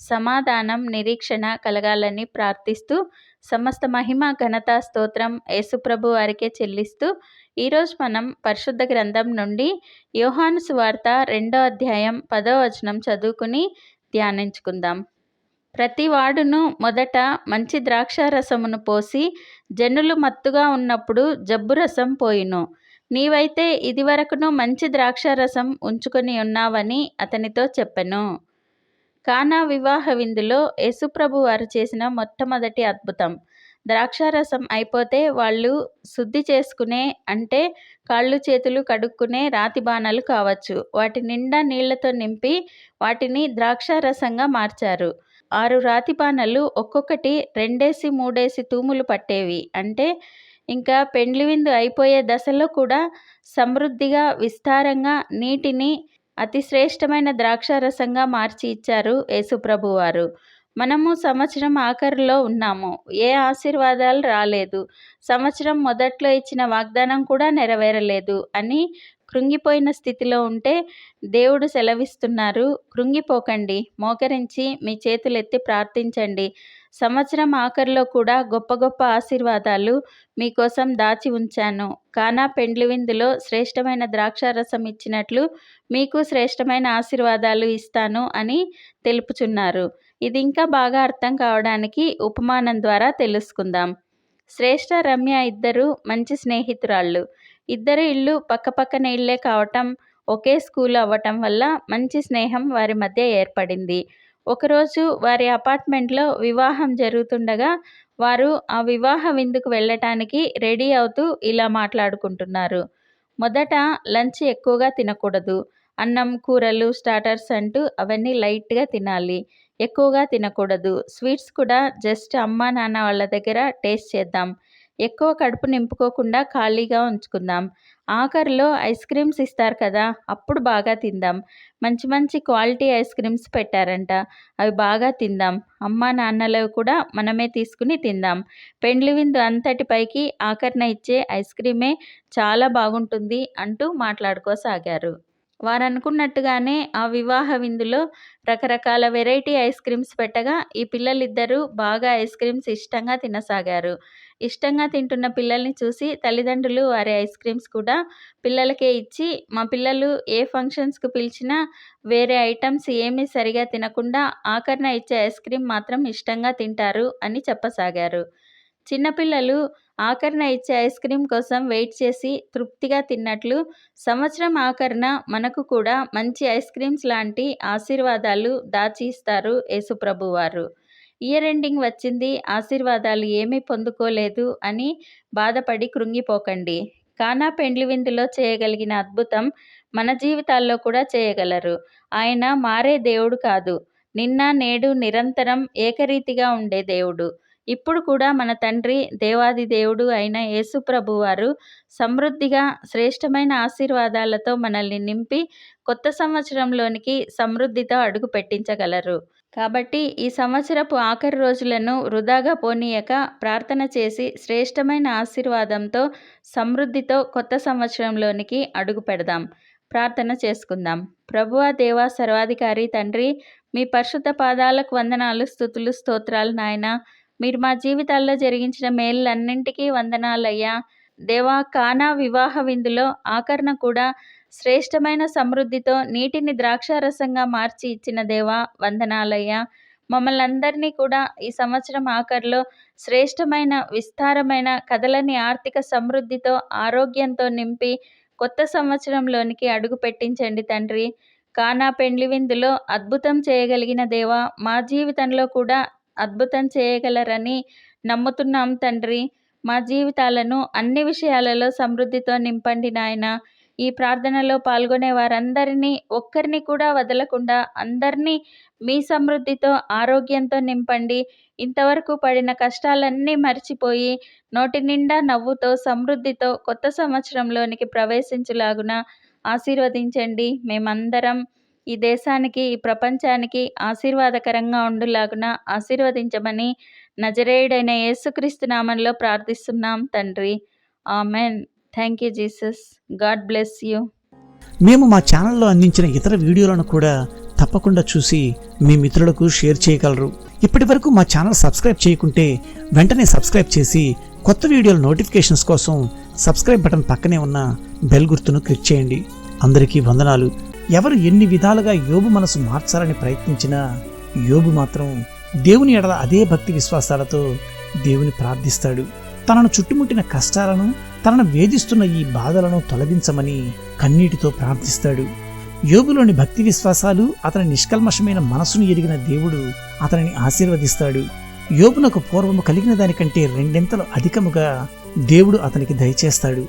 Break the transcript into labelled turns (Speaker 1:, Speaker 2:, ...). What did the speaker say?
Speaker 1: సమాధానం నిరీక్షణ కలగాలని ప్రార్థిస్తూ సమస్త మహిమ ఘనత స్తోత్రం యేసుప్రభు వారికే చెల్లిస్తూ ఈరోజు మనం పరిశుద్ధ గ్రంథం నుండి యోహాను సువార్త రెండో అధ్యాయం పదో వచనం చదువుకుని ధ్యానించుకుందాం. ప్రతి వాడును మొదట మంచి ద్రాక్ష రసమును పోసి జనులు మత్తుగా ఉన్నప్పుడు జబ్బు రసం పోయిను. నీవైతే ఇదివరకును మంచి ద్రాక్ష రసం ఉంచుకొని ఉన్నావని అతనితో చెప్పెను. కానా వివాహ విందులో యేసుప్రభు వారు చేసిన మొట్టమొదటి అద్భుతం. ద్రాక్షారసం అయిపోతే వాళ్ళు శుద్ధి చేసుకునే అంటే కాళ్ళు చేతులు కడుక్కునే రాతి బాణాలు కావచ్చు. వాటి నిండా నీళ్ళతో నింపి వాటిని ద్రాక్షారసంగా మార్చారు. ఆరు రాతి బాణలు ఒక్కొక్కటి రెండేసి మూడేసి తూములు పట్టేవి. అంటే ఇంకా పెండ్లి విందు అయిపోయే దశలో కూడా సమృద్ధిగా విస్తారంగా నీటిని అతి శ్రేష్టమైన ద్రాక్షారసంగా మార్చి ఇచ్చారు యేసుప్రభువారు మనము సంవత్సరం ఆఖరిలో ఉన్నాము. ఏ ఆశీర్వాదాలు రాలేదు. సంవత్సరం మొదట్లో ఇచ్చిన వాగ్దానం కూడా నెరవేరలేదు అని కృంగిపోయిన స్థితిలో ఉంటే దేవుడు సెలవిస్తున్నారు. కృంగిపోకండి. మోకరించి మీ చేతులెత్తి ప్రార్థించండి. సంవత్సరం ఆఖరిలో కూడా గొప్ప గొప్ప ఆశీర్వాదాలు మీకోసం దాచి ఉంచాను. కానా పెండ్లి విందులో శ్రేష్టమైన ద్రాక్షారసం ఇచ్చినట్లు మీకు శ్రేష్టమైన ఆశీర్వాదాలు ఇస్తాను అని తెలుపుచున్నారు. ఇది ఇంకా బాగా అర్థం కావడానికి ఉపమానం ద్వారా తెలుసుకుందాం. శ్రేష్ఠ రమ్య ఇద్దరు మంచి స్నేహితురాళ్ళు. ఇద్దరు ఇళ్ళు పక్కపక్కన ఇళ్ళే కావటం ఒకే స్కూల్ అవ్వటం వల్ల మంచి స్నేహం వారి మధ్య ఏర్పడింది. ఒకరోజు వారి అపార్ట్మెంట్లో వివాహం జరుగుతుండగా వారు ఆ వివాహ విందుకు వెళ్ళటానికి రెడీ అవుతూ ఇలా మాట్లాడుకుంటున్నారు. మొదట లంచ్ ఎక్కువగా తినకూడదు. అన్నం కూరలు స్టార్టర్స్ అంటూ అవన్నీ లైట్గా తినాలి. ఎక్కువగా తినకూడదు. స్వీట్స్ కూడా జస్ట్ అమ్మ నాన్న వాళ్ళ దగ్గర టేస్ట్ చేద్దాం. ఎక్కువ కడుపు నింపుకోకుండా ఖాళీగా ఉంచుకుందాం. ఆఖరిలో ఐస్ క్రీమ్స్ ఇస్తారు కదా అప్పుడు బాగా తిందాం. మంచి మంచి క్వాలిటీ ఐస్ క్రీమ్స్ పెట్టారంట అవి బాగా తిందాం. అమ్మ నాన్నలవి కూడా మనమే తీసుకుని తిందాం. పెండ్లి విందు అంతటిపైకి ఆఖరిన ఇచ్చే ఐస్ క్రీమే చాలా బాగుంటుంది అంటూ మాట్లాడుకోసాగారు. వారు అనుకున్నట్టుగానే ఆ వివాహ విందులో రకరకాల వెరైటీ ఐస్ క్రీమ్స్ పెట్టగా ఈ పిల్లలిద్దరూ బాగా ఐస్ క్రీమ్స్ ఇష్టంగా తినసాగారు. ఇష్టంగా తింటున్న పిల్లల్ని చూసి తల్లిదండ్రులు వారి ఐస్ క్రీమ్స్ కూడా పిల్లలకే ఇచ్చి మా పిల్లలు ఏ ఫంక్షన్స్కు పిలిచినా వేరే ఐటమ్స్ ఏమీ సరిగా తినకుండా ఆఖరణ ఇచ్చే ఐస్ క్రీమ్ మాత్రం ఇష్టంగా తింటారు అని చెప్పసాగారు. చిన్నపిల్లలు ఆఖరిన ఇచ్చే ఐస్ క్రీమ్ కోసం వెయిట్ చేసి తృప్తిగా తిన్నట్లు సంవత్సరం ఆఖరిన మనకు కూడా మంచి ఐస్ క్రీమ్స్ లాంటి ఆశీర్వాదాలు దాచి ఇస్తారు యేసుప్రభు వారు. ఇయర్ ఎండింగ్ వచ్చింది ఆశీర్వాదాలు ఏమీ పొందుకోలేదు అని బాధపడి కృంగిపోకండి. కానా పెండ్లి విందులో చేయగలిగిన అద్భుతం మన జీవితాల్లో కూడా చేయగలరు. ఆయన మారే దేవుడు కాదు. నిన్న నేడు నిరంతరం ఏకరీతిగా ఉండే దేవుడు. ఇప్పుడు కూడా మన తండ్రి దేవాది దేవుడు అయిన యేసుప్రభు వారు సమృద్ధిగా శ్రేష్టమైన ఆశీర్వాదాలతో మనల్ని నింపి కొత్త సంవత్సరంలోనికి సమృద్ధితో అడుగు పెట్టించగలరు. కాబట్టి ఈ సంవత్సరపు ఆఖరి రోజులను వృధాగా పోనీయక ప్రార్థన చేసి శ్రేష్టమైన ఆశీర్వాదంతో సమృద్ధితో కొత్త సంవత్సరంలోనికి అడుగు పెడదాం. ప్రార్థన చేసుకుందాం. ప్రభువా దేవా సర్వాధికారి తండ్రి మీ పరిశుద్ధ పాదాలకు వందనాలు స్థుతులు స్తోత్రాలు నాయన. మీరు మా జీవితాల్లో జరిగించిన మేళ్ళన్నింటికీ వందనాలయ్యా. దేవా కానా వివాహ విందులో ఆకరణ కూడా శ్రేష్టమైన సమృద్ధితో నీటిని ద్రాక్షారసంగా మార్చి ఇచ్చిన దేవా వందనాలయ్యా. మమ్మల్ని అందరినీ కూడా ఈ సంవత్సరం ఆఖరిలో శ్రేష్టమైన విస్తారమైన కదలని ఆర్థిక సమృద్ధితో ఆరోగ్యంతో నింపి కొత్త సంవత్సరంలోనికి అడుగు పెట్టించండి తండ్రి. కానా పెండ్లి విందులో అద్భుతం చేయగలిగిన దేవా మా జీవితంలో కూడా అద్భుతం చేయగలరని నమ్ముతున్నాం తండ్రి. మా జీవితాలను అన్ని విషయాలలో సమృద్ధితో నింపండి నాయన. ఈ ప్రార్థనలో పాల్గొనే వారందరినీ ఒక్కరిని కూడా వదలకుండా అందరినీ మీ సమృద్ధితో ఆరోగ్యంతో నింపండి. ఇంతవరకు పడిన కష్టాలన్నీ మర్చిపోయి నోటి నిండా నవ్వుతో సమృద్ధితో కొత్త సంవత్సరంలోనికి ప్రవేశించులాగున ఆశీర్వదించండి. మేమందరం ఈ దేశానికి ఈ ప్రపంచానికి ఆశీర్వాదకరంగా ఉండులాగున ఆశీర్వదించమని నజరేయుడైన యేసుక్రీస్తు నామంలో ప్రార్థిస్తున్నాం తండ్రి. Amen. Thank you Jesus. God bless you.
Speaker 2: మేము మా ఛానల్లో అందించిన ఇతర వీడియోలను కూడా తప్పకుండా చూసి మీ మిత్రులకు షేర్ చేయగలరు. ఇప్పటి వరకు మా ఛానల్ సబ్స్క్రైబ్ చేయకుంటే వెంటనే సబ్స్క్రైబ్ చేసి కొత్త వీడియోల నోటిఫికేషన్స్ కోసం సబ్స్క్రైబ్ బటన్ పక్కనే ఉన్న బెల్ గుర్తును క్లిక్ చేయండి. అందరికీ వందనాలు. ఎవరు ఎన్ని విధాలుగా యోబు మనసు మార్చాలని ప్రయత్నించినా యోబు మాత్రం దేవుని ఎడల అదే భక్తి విశ్వాసాలతో దేవుని ప్రార్థిస్తాడు. తనను చుట్టుముట్టిన కష్టాలను తనను వేధిస్తున్న ఈ బాధలను తొలగించమని కన్నీటితో ప్రార్థిస్తాడు. యోగులోని భక్తి విశ్వాసాలు అతని నిష్కల్మషమైన మనసును ఎరిగిన దేవుడు అతనిని ఆశీర్వదిస్తాడు. యోగునకు పూర్వము కలిగిన దానికంటే రెండింతలు అధికముగా దేవుడు అతనికి దయచేస్తాడు.